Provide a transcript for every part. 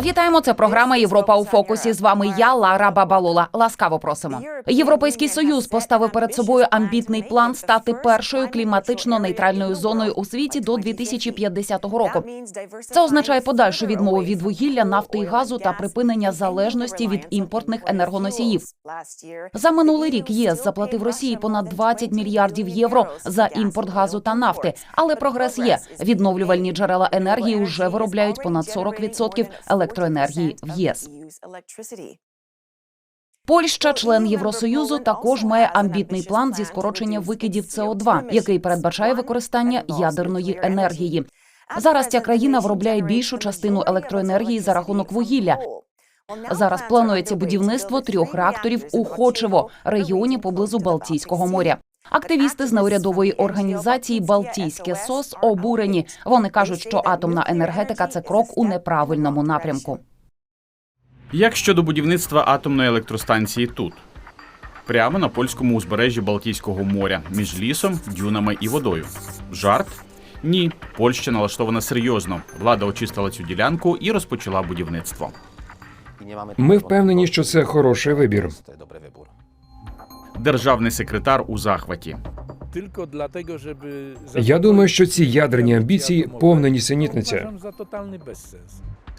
Вітаємо. Це програма Європа у фокусі. З вами я, Лара Бабалола. Ласкаво просимо. Європейський союз поставив перед собою амбітний план стати першою кліматично нейтральною зоною у світі до 2050 року. Це означає подальшу відмову від вугілля, нафти і газу та припинення залежності від імпортних енергоносіїв. За минулий рік ЄС заплатив Росії понад 20 мільярдів євро за імпорт газу та нафти. Але прогрес є. Відновлювальні джерела енергії вже виробляють понад 40% електроенергії в ЄС. Польща, член Євросоюзу, також має амбітний план зі скорочення викидів СО2, який передбачає використання ядерної енергії. Зараз ця країна виробляє більшу частину електроенергії за рахунок вугілля. Зараз планується будівництво трьох реакторів у Хочево, регіоні поблизу Балтійського моря. Активісти з неурядової організації Балтійське СОС обурені. Вони кажуть, що атомна енергетика це крок у неправильному напрямку. Як щодо будівництва атомної електростанції тут? Прямо на польському узбережжі Балтійського моря, між лісом, дюнами і водою. Жарт? Ні, Польща налаштована серйозно. Влада очистила цю ділянку і розпочала будівництво. Ми впевнені, що це хороший вибір. Державний секретар у захваті. Я думаю, що ці ядерні амбіції повна нісенітниця.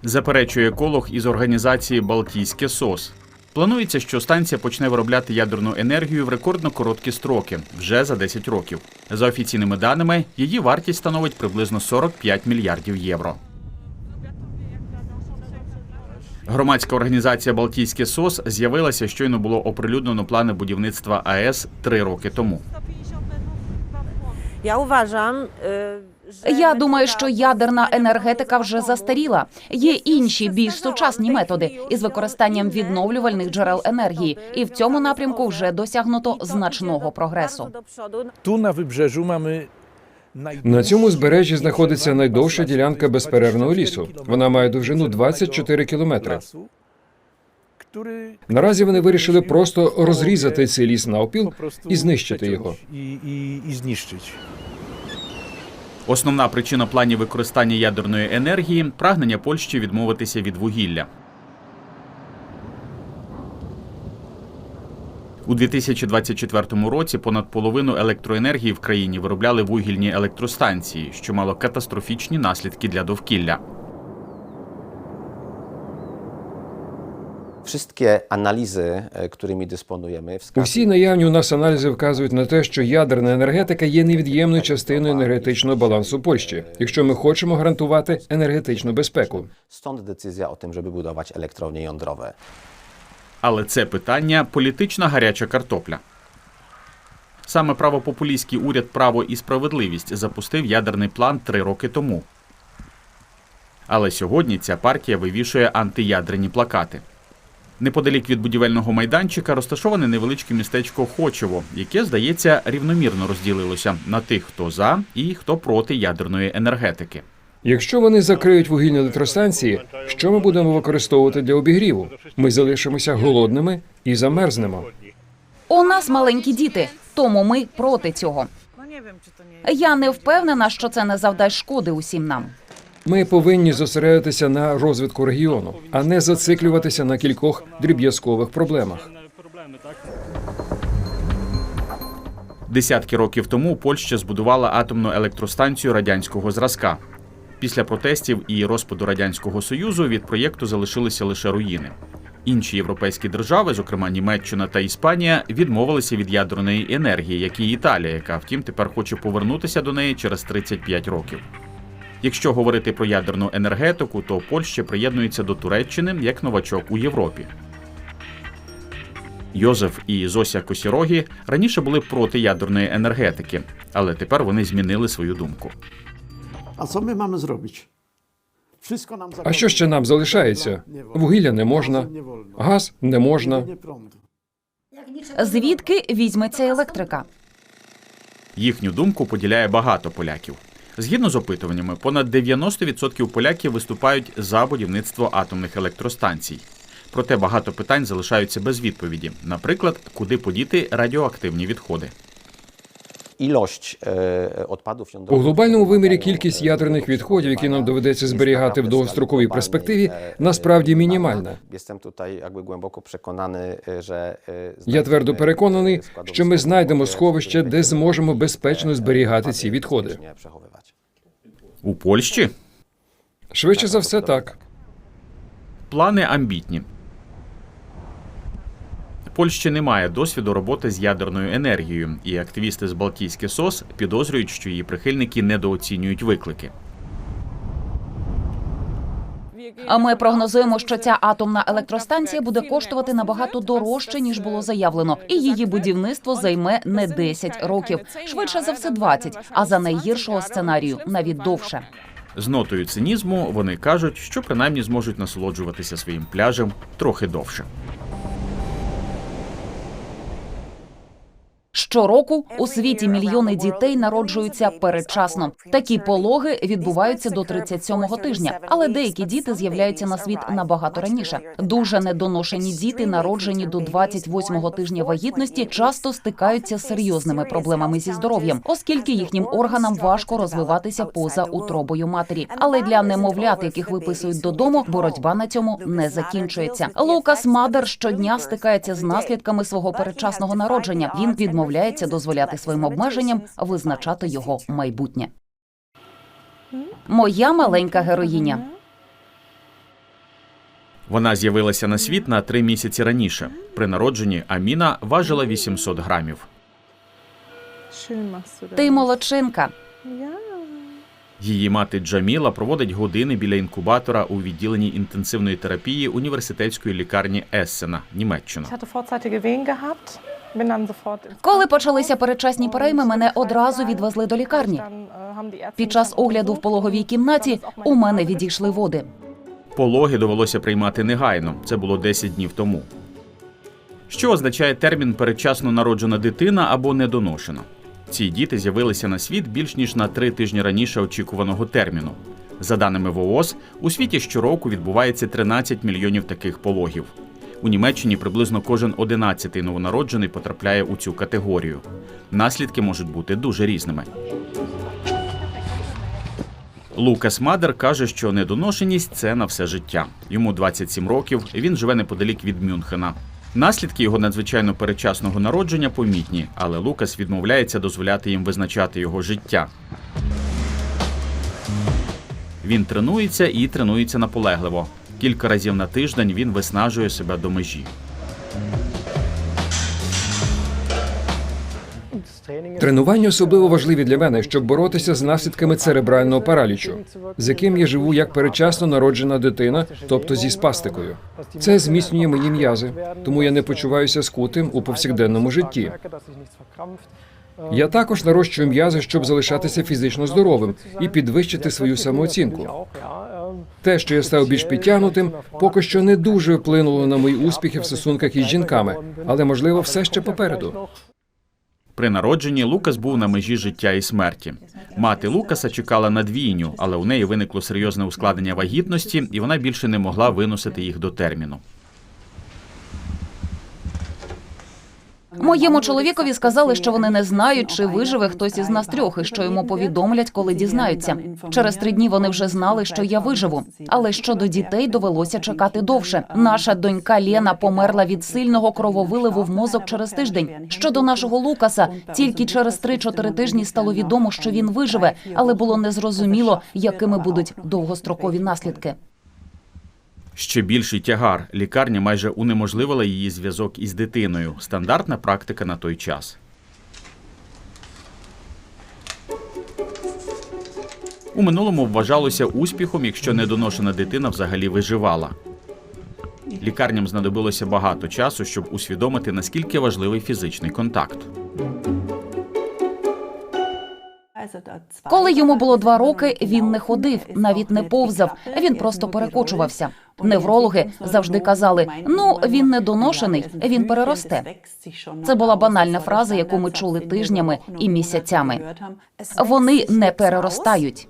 Заперечує еколог із організації Балтійське СОС. Планується, що станція почне виробляти ядерну енергію в рекордно короткі строки вже за 10 років. За офіційними даними, її вартість становить приблизно 45 мільярдів євро. Громадська організація Балтійське СОС з'явилася, щойно було оприлюднено плани будівництва АЕС три роки тому. Uważam, y, że Я думаю, що ядерна енергетика вже застаріла. Є інші більш сучасні методи із використанням відновлювальних джерел енергії, і в цьому напрямку вже досягнуто значного прогресу. Tu na wybrzeżu mamy На цьому збережжі знаходиться найдовша ділянка безперервного лісу. Вона має довжину 24 кілометри. Наразі вони вирішили просто розрізати цей ліс навпіл po prostu і знищити його. Основна причина планів використання ядерної енергії прагнення Польщі відмовитися від вугілля. У 2024 році понад половину електроенергії в країні виробляли вугільні електростанції, що мало катастрофічні наслідки для довкілля. Wszystkie analizy, e, którymi dysponujemy, Усі наявні у нас аналізи вказують на те, що ядерна енергетика є невід'ємною частиною енергетичного балансу Польщі, якщо ми хочемо гарантувати енергетичну безпеку. stąd decyzja o tym, żeby budować elektrownie jądrowe. Але це питання політична гаряча картопля. Саме правопопулістський уряд Право і справедливість запустив ядерний план три роки тому. Але сьогодні ця партія вивішує антиядерні плакати. Неподалік від будівельного майданчика розташоване невеличке містечко Хочево, яке, здається, рівномірно розділилося на тих, хто за і хто проти ядерної енергетики. Якщо вони закриють вугільні електростанції, що ми будемо використовувати для обігріву? Ми залишимося голодними і замерзнемо. У нас маленькі діти, тому ми проти цього. Я не впевнена, що це не завдасть шкоди усім нам. Ми повинні зосередитися на розвитку регіону, а не зациклюватися на кількох дріб'язкових проблемах. Десятки років тому Польща збудувала атомну електростанцію радянського зразка. Після протестів і розпаду радянського союзу від проєкту залишилися лише руїни. Інші європейські держави, зокрема Німеччина та Іспанія, відмовилися від ядерної енергії, як і Італія, яка втім тепер хоче повернутися до неї через 35 років. Якщо говорити про ядерну енергетику, то Польща приєднується до Туреччини як новачок у Європі. Йозеф і Зося Косірогі раніше були проти ядерної енергетики, але тепер вони змінили свою думку. A co my mamy zrobić? Wszystko nam А що ще нам залишається? Вугілля не можна, газ не можна. Звідки візьметься електрика? Їхню думку поділяє багато поляків. Згідно з опитуваннями, понад 90% поляків виступають за будівництво атомних електростанцій. Проте багато питань залишаються без відповіді. Наприклад, куди подіти радіоактивні відходи. E, У глобальному вимірі кількість ядерних відходів, які нам доведеться зберігати в довгостроковій перспективі, насправді мінімальна. Jestem tutaj jakby głęboko przekonany, że Я твердо переконаний, що ми знайдемо сховище, де зможемо безпечно зберігати ці відходи. У Польщі Швидше за все, так. плани амбітні. Польщі немає досвіду роботи з ядерною енергією, і активісти з Балтійське СОС підозрюють, що її прихильники недооцінюють виклики. Ми прогнозуємо, що ця атомна електростанція буде коштувати набагато дорожче ніж було заявлено, і її будівництво займе не 10 років, швидше за все 20, а за найгіршого сценарію навіть довше. З нотою цинізму вони кажуть, що принаймні зможуть насолоджуватися своїм пляжем трохи довше. Щороку у світі мільйони дітей народжуються передчасно. Такі пологи відбуваються до 37-го тижня, але деякі діти з'являються на світ набагато раніше. Дуже недоношені діти, народжені до 28-го тижня вагітності, часто стикаються з серйозними проблемами зі здоров'ям, оскільки їхнім органам важко розвиватися поза утробою матері. Але для немовлят, яких виписують додому, боротьба на цьому не закінчується. Лукас Мадер щодня стикається з наслідками свого передчасного народження. Він відмовляється дозволяти своїм обмеженням визначати його майбутнє. Моя маленька героїня. Вона з'явилася на світ на три місяці раніше. При народженні Аміна важила 800 грамів. Ти молодчинка. Її мати Джаміла проводить години біля інкубатора у відділенні інтенсивної терапії університетської лікарні Ессена, Німеччина. Коли почалися передчасні перейми, мене одразу відвезли до лікарні. Під час огляду в пологовій кімнаті у мене відійшли води. Пологи довелося приймати негайно. Це було 10 днів тому. Що означає термін передчасно народжена дитина або недоношена? Ці діти з'явилися на світ більш ніж на три тижні раніше очікуваного терміну. За даними ВООЗ, у світі щороку відбувається 13 мільйонів таких пологів. У Німеччині приблизно кожен одинадцятий новонароджений потрапляє у цю категорію. Наслідки можуть бути дуже різними. Лукас Мадер каже, що недоношеність це на все життя. Йому 27 років. Він живе неподалік від Мюнхена. Наслідки його надзвичайно передчасного народження помітні, але Лукас відмовляється дозволяти їм визначати його життя. Він тренується і тренується наполегливо. Кілька разів на тиждень він виснажує себе до межі. Тренування особливо важливі для мене, щоб боротися з наслідками церебрального паралічу, з яким я живу як передчасно народжена дитина, тобто зі спастикою. Це зміцнює мої м'язи, тому я не почуваюся скутим у повсякденному житті. Я також нарощую м'язи, щоб залишатися фізично здоровим і підвищити свою самооцінку. Те, що я став більш підтягнутим, поки що не дуже вплинуло на мої успіхи в стосунках із жінками, але можливо все ще попереду. При народженні Лукас був на межі життя і смерті. Мати Лукаса чекала на двійню, але у неї виникло серйозне ускладнення вагітності, і вона більше не могла виносити їх до терміну. Моєму чоловікові сказали, що вони не знають, чи виживе хтось із нас трьох, і що йому повідомлять, коли дізнаються. Через три дні вони вже знали, що я виживу. Але щодо дітей довелося чекати довше. Наша донька Лена померла від сильного крововиливу в мозок через тиждень. Щодо нашого Лукаса, тільки через 3-4 тижні стало відомо, що він виживе, але було незрозуміло, якими будуть довгострокові наслідки. Ще більший тягар. Лікарня майже унеможливила її зв'язок із дитиною. Стандартна практика на той час. У минулому вважалося успіхом, якщо недоношена дитина взагалі виживала. Лікарням знадобилося багато часу, щоб усвідомити, наскільки важливий фізичний контакт. Коли йому було два роки, він не ходив, навіть не повзав. Він просто перекочувався. Неврологи завжди казали: ну він недоношений, він переросте. Це була банальна фраза, яку ми чули тижнями і місяцями. Вони не переростають.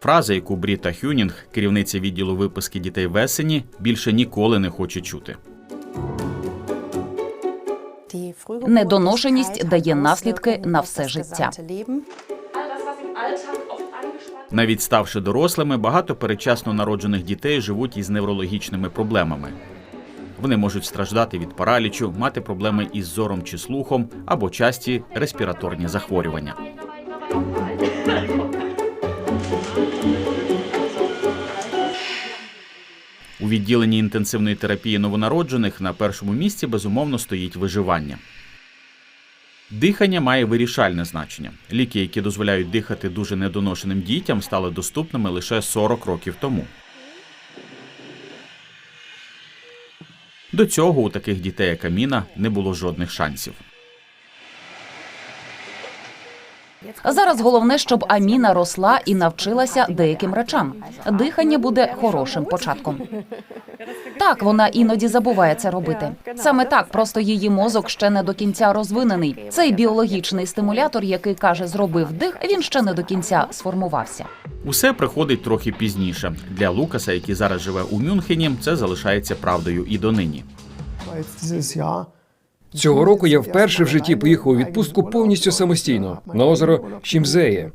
Фраза, яку Бріта Хюнінг, керівниця відділу виписки дітей в Есені, більше ніколи не хоче чути. Недоношеність дає наслідки на все життя. Навіть ставши дорослими, багато передчасно народжених дітей живуть із неврологічними проблемами. Вони можуть страждати від паралічу, мати проблеми із зором чи слухом або часті респіраторні захворювання. У відділенні інтенсивної терапії новонароджених на першому місці безумовно стоїть виживання. Дихання має вирішальне значення. Ліки, які дозволяють дихати дуже недоношеним дітям, стали доступними лише 40 років тому. До цього у таких дітей, як Аміна, не було жодних шансів. Зараз головне, щоб Аміна росла і навчилася деяким речам. Дихання буде хорошим початком. Так, вона іноді забуває це робити. Саме так, просто її мозок ще не до кінця розвинений. Цей біологічний стимулятор, який каже, зробив дих, він ще не до кінця сформувався. Усе приходить трохи пізніше. Для Лукаса, який зараз живе у Мюнхені, це залишається правдою і донині. Цього року я вперше в житті поїхав у відпустку повністю самостійно на озеро Шімзеє.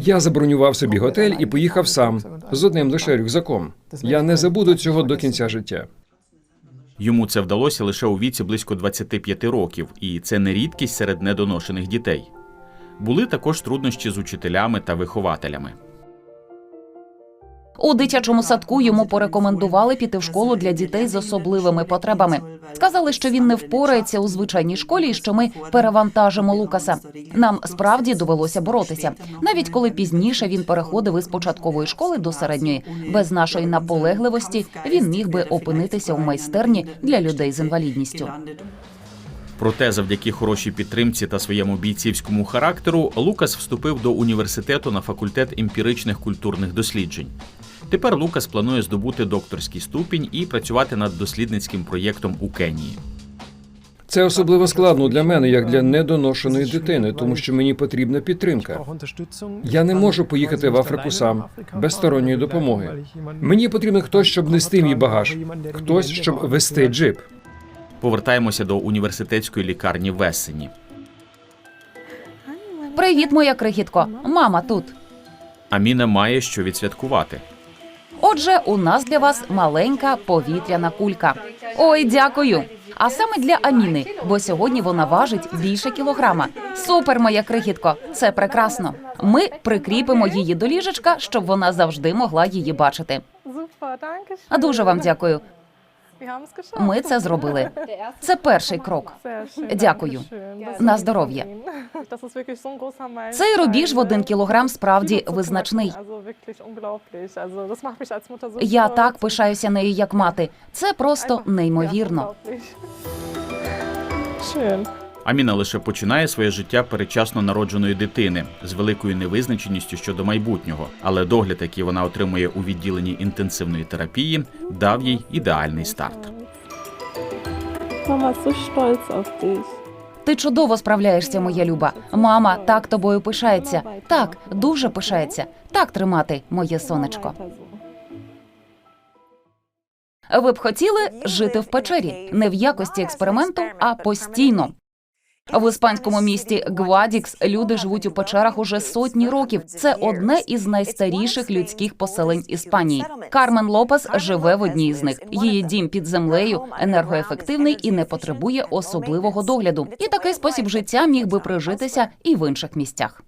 Я забронював собі готель і поїхав сам з одним лише рюкзаком. Я не забуду цього до кінця життя. Йому це вдалося лише у віці близько 25 років, і це не рідкість серед недоношених дітей. Були також труднощі з учителями та вихователями. У дитячому садку йому порекомендували піти в школу для дітей з особливими потребами. Сказали, що він не впорається у звичайній школі і що ми перевантажимо Лукаса. Нам справді довелося боротися, навіть коли пізніше він переходив із початкової школи до середньої. Без нашої наполегливості він міг би опинитися у майстерні для людей з інвалідністю. Проте, завдяки хорошій підтримці та своєму бійцівському характеру, Лукас вступив до університету на факультет емпіричних культурних досліджень. Тепер Лукас планує здобути докторський ступінь і працювати над дослідницьким проєктом у Кенії. Це особливо складно для мене, як для недоношеної дитини, тому що мені потрібна підтримка. Я не можу поїхати в Африку сам без сторонньої допомоги. Мені потрібен хтось, щоб нести мій багаж, хтось, щоб вести джип. Повертаємося до університетської лікарні в Ессені. Привіт, моя крихітко. Мама тут. Аміна має що відсвяткувати. Отже, у нас для вас маленька повітряна кулька. Ой, дякую. А саме для Аміни, бо сьогодні вона важить більше кілограма. Супер, моя крихітко, це прекрасно. Ми прикріпимо її до ліжечка, щоб вона завжди могла її бачити. Дуже вам дякую. Ми це зробили. Це перший крок. Дякую. На здоров'я. Цей рубіж в один кілограм справді визначний. Я так пишаюся нею як мати. Це просто неймовірно. Аміна лише починає своє життя передчасно народженої дитини з великою невизначеністю щодо майбутнього, але догляд, який вона отримує у відділенні інтенсивної терапії, дав їй ідеальний старт. Mama ist so stolz auf dich. Ти чудово справляєшся, моя люба. Мама так тобою пишається. Так, дуже пишається. Так тримати, моє сонечко. Ви б хотіли жити в печері не в якості експерименту, а постійно. В іспанському місті Гвадікс люди живуть у печерах уже сотні років. Це одне із найстаріших людських поселень Іспанії. Кармен Лопес живе в одній з них. Її дім під землею енергоефективний і не потребує особливого догляду. І такий спосіб життя міг би прижитися і в інших місцях.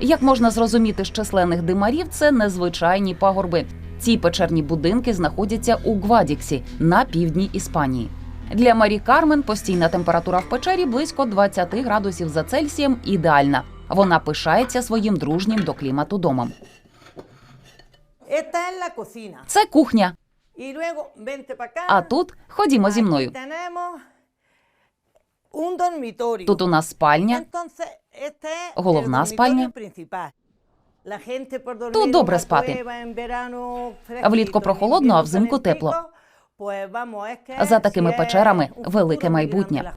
Як можна зрозуміти з численних димарів, це незвичайні пагорби. Ці печерні будинки знаходяться у Гвадіксі на півдні Іспанії. Для Марі Кармен постійна температура в печері близько 20 градусів за Цельсієм ідеальна. Вона пишається своїм дружнім до клімату домом. Це кухня. А тут ходімо зі мною. Тут у нас спальня. Головна спальня. Тут добре спати. Влітку прохолодно, а взимку тепло. За такими печерами велике майбутнє.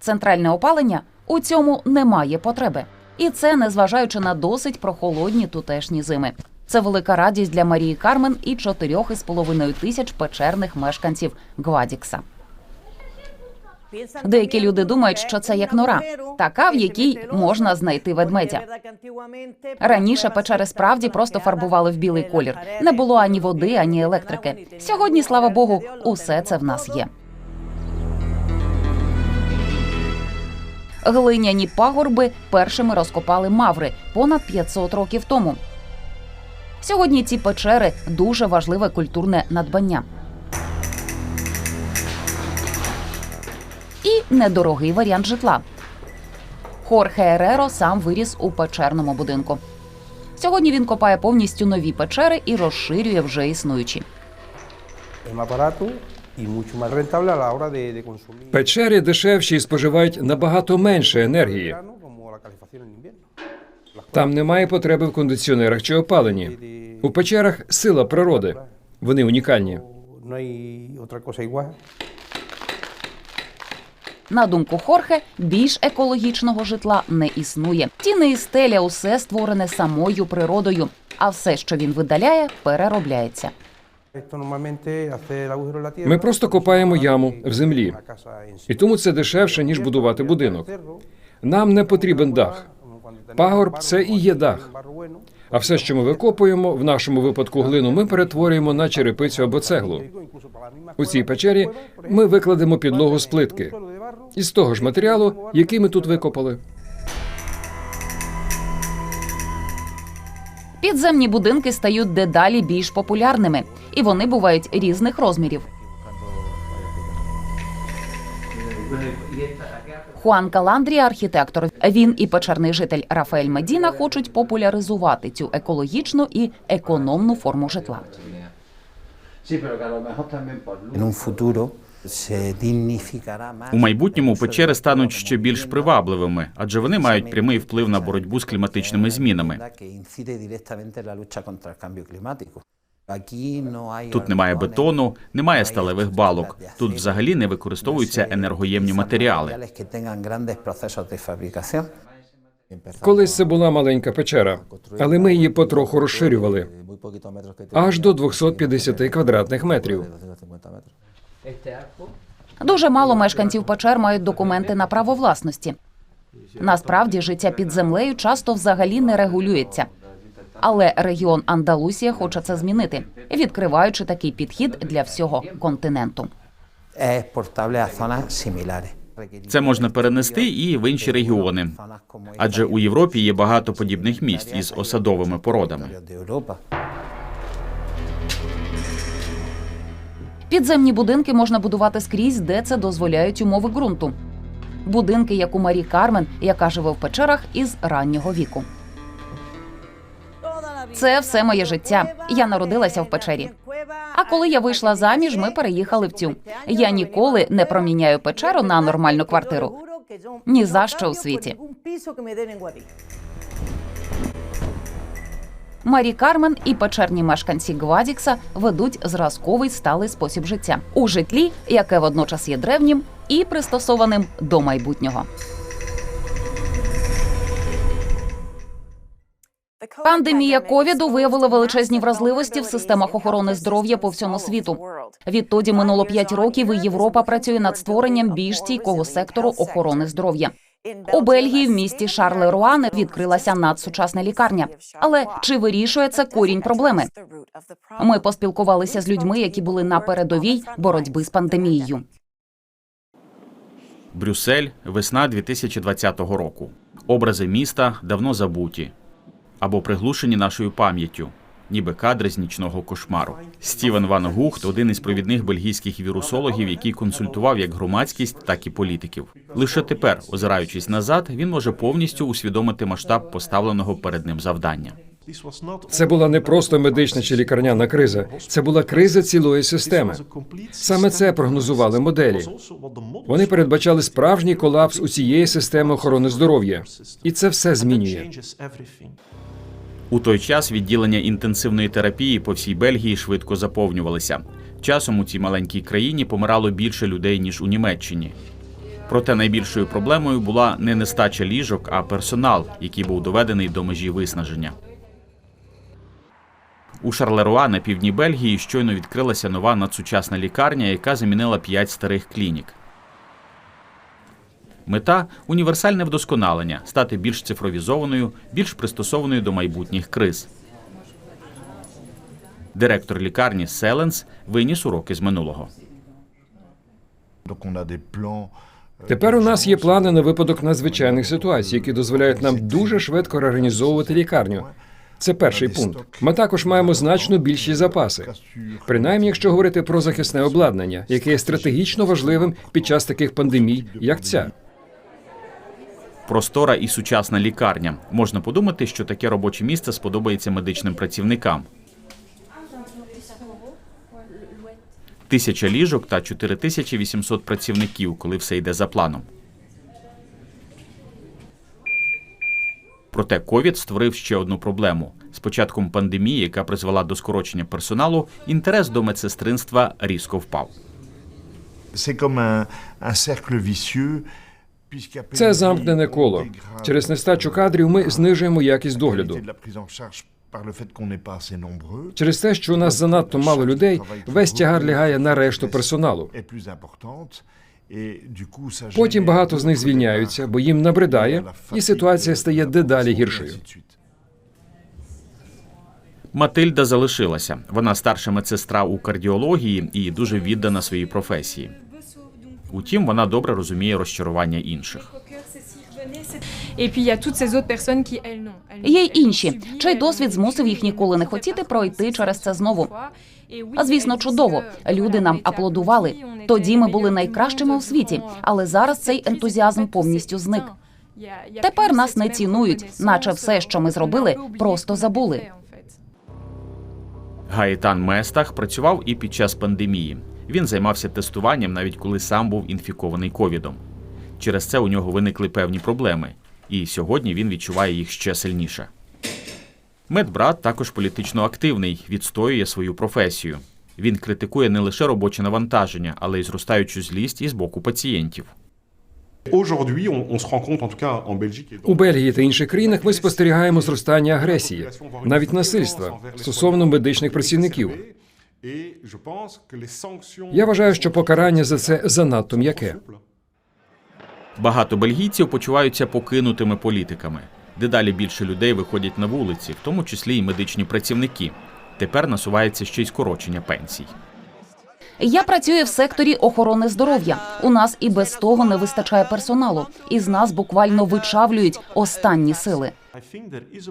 Центральне опалення у цьому немає потреби. І це незважаючи на досить прохолодні тутешні зими. Це велика радість для Марії Кармен і чотирьох із половиною тисяч печерних мешканців Гвадікса. Деякі люди думають, що це як нора, така, в якій можна знайти ведмедя. Раніше печери справді просто фарбували в білий колір. Не було ані води, ані електрики. Сьогодні, слава Богу, усе це в нас є. Глиняні пагорби першими розкопали маври понад 500 років тому. Сьогодні ці печери дуже важливе культурне надбання. Недорогий варіант житла. Хорхе Ереро сам виріс у печерному будинку. Сьогодні він копає повністю нові печери і розширює вже існуючі. consumir Печери дешевші і споживають набагато менше енергії. Там немає потреби в кондиціонерах чи опаленні. У печерах сила природи. Вони унікальні. На думку Хорхе, більш екологічного житла не існує. Тіни і стеля усе створене самою природою, а все, що він видаляє, переробляється. Ми просто копаємо яму в землі. І тому це дешевше, ніж будувати будинок. Нам не потрібен дах. Пагорб це і є дах. А все, що ми викопуємо, в нашому випадку глину, ми перетворюємо на черепицю або цеглу. У цій печері ми викладемо підлогу з плитки із того ж матеріалу, який ми тут викопали. Підземні будинки стають дедалі більш популярними, і вони бувають різних розмірів. Хуан Каландрі, архітектор. Він і печерний житель Рафаель Медіна хочуть популяризувати цю екологічну і економну форму житла. Más. У майбутньому печери стануть ще більш привабливими, адже вони мають прямий вплив на боротьбу з кліматичними змінами. Тут немає бетону, немає сталевих балок. Тут взагалі не використовуються енергоємні матеріали. Колись це була маленька печера, але ми її потроху розширювали аж до 250 квадратних метрів. Дуже мало мешканців печер мають документи на право власності. Насправді життя під землею часто взагалі не регулюється. Але регіон Андалусія хоче це змінити, відкриваючи такий підхід для всього континенту. Це можна перенести і в інші регіони, адже у Європі є багато подібних місць із осадовими породами. Підземні будинки можна будувати скрізь, де це дозволяють умови ґрунту. Будинки, як у Марі Кармен, яка живе в печерах із раннього віку. Це все моє життя. Я народилася в печері. А коли я вийшла заміж, ми переїхали в цю. Я ніколи не проміняю печеру на нормальну квартиру. Ні за що у світі. Марі Кармен і печерні мешканці Гвадікса ведуть зразковий сталий спосіб життя у житлі, яке водночас є древнім і пристосованим до майбутнього. Пандемія ковіду виявила величезні вразливості в системах охорони здоров'я по всьому світу. Відтоді минуло 5 років, і Європа працює над створенням більш стійкого сектору охорони здоров'я. У Бельгії в місті Шарлеруане відкрилася надсучасна лікарня. Але чи вирішує це корінь проблеми? Ми поспілкувалися з людьми, які були на передовій боротьби з пандемією. Брюссель, весна 2020 року. Образи міста давно забуті або приглушені нашою пам'яттю, ніби кадри з нічного кошмару. Стівен Ван Гухт один із провідних бельгійських вірусологів, який консультував як громадськість, так і політиків. Лише тепер, озираючись назад, він може повністю усвідомити масштаб поставленого перед ним завдання. Це була не просто медична чи лікарняна криза, це була криза цілої системи. Саме це прогнозували моделі. Вони передбачали справжній колапс усієї системи охорони здоров'я, і це все змінює. У той час відділення інтенсивної терапії по всій Бельгії швидко заповнювалися. Часом у цій маленькій країні помирало більше людей ніж у Німеччині. Проте найбільшою проблемою була не нестача ліжок, а персонал, який був доведений до межі виснаження. У Шарлеруа на півдні Бельгії щойно відкрилася нова надсучасна лікарня, яка замінила п'ять старих клінік. Мета універсальне вдосконалення, стати більш цифровізованою, більш пристосованою до майбутніх криз. Директор лікарні Селенс виніс уроки з минулого. Тепер у нас є плани на випадок надзвичайних ситуацій, які дозволяють нам дуже швидко реорганізовувати лікарню. Це перший пункт. Ми також маємо значно більші запаси, принаймні, якщо говорити про захисне обладнання, яке є стратегічно важливим під час таких пандемій, як ця. Простора і сучасна лікарня. Можна подумати, що таке робоче місце сподобається медичним працівникам. Тисяча ліжок та 4800 працівників, коли все йде за планом. Проте ковід створив ще одну проблему. З початком пандемії, яка призвела до скорочення персоналу, інтерес до медсестринства різко впав. Це замкнене коло. Через нестачу кадрів ми знижуємо якість догляду. Через те, що у нас занадто мало людей, весь тягар лягає на решту персоналу. Потім багато з них звільняються, бо їм набридає, і ситуація стає дедалі гіршою. Матильда залишилася. Вона старша медсестра у кардіології і дуже віддана своїй професії. Утім, вона добре розуміє розчарування інших. Є й інші, чий досвід змусив їх ніколи не хотіти пройти через це знову. А звісно, чудово. Люди нам аплодували. Тоді ми були найкращими у світі, але зараз цей ентузіазм повністю зник. Тепер нас не цінують, наче все, що ми зробили, просто забули. Гаїтан Местах працював і під час пандемії. Він займався тестуванням, навіть коли сам був інфікований ковідом. Через це у нього виникли певні проблеми, і сьогодні він відчуває їх ще сильніше. Медбрат також політично активний, відстоює свою професію. Він критикує не лише робоче навантаження, але й зростаючу злість із боку пацієнтів. У Бельгії та інших країнах ми спостерігаємо зростання агресії, навіть насильства стосовно медичних працівників. Я вважаю, що покарання за це занадто м'яке. Багато бельгійців почуваються покинутими політиками. Дедалі більше людей виходять на вулиці, в тому числі й медичні працівники. Тепер насувається ще й скорочення пенсій. Я працюю в секторі охорони здоров'я. У нас і без того не вистачає персоналу. Із нас буквально вичавлюють останні сили.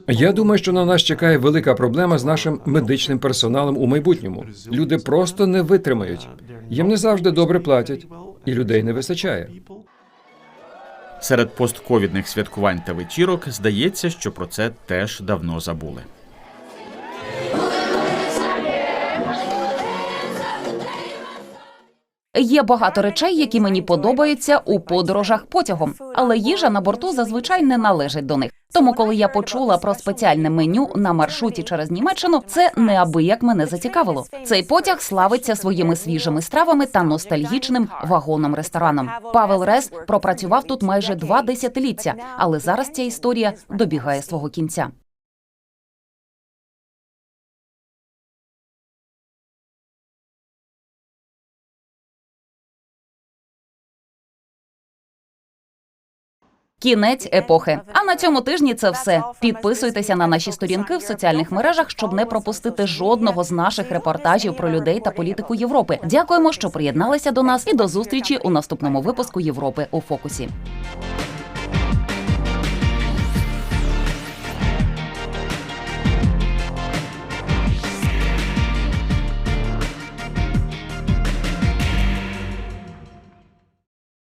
Я думаю, що на нас чекає велика проблема з нашим медичним персоналом у майбутньому. Люди просто не витримають. Їм не завжди добре платять, і людей не вистачає. Серед постковідних святкувань та вечірок здається, що про це теж давно забули. Є багато речей, які мені подобаються у подорожах потягом, але їжа на борту зазвичай не належить до них. Тому, коли я почула про спеціальне меню на маршруті через Німеччину, це неабияк мене зацікавило. Цей потяг славиться своїми свіжими стравами та ностальгічним вагоном рестораном. Павел Рес пропрацював тут майже два десятиліття, але зараз ця історія добігає свого кінця. Кінець епохи. А на цьому тижні це все. Підписуйтеся на наші сторінки в соціальних мережах, щоб не пропустити жодного з наших репортажів про людей та політику Європи. Дякуємо, що приєдналися до нас, і до зустрічі у наступному випуску Європи у фокусі.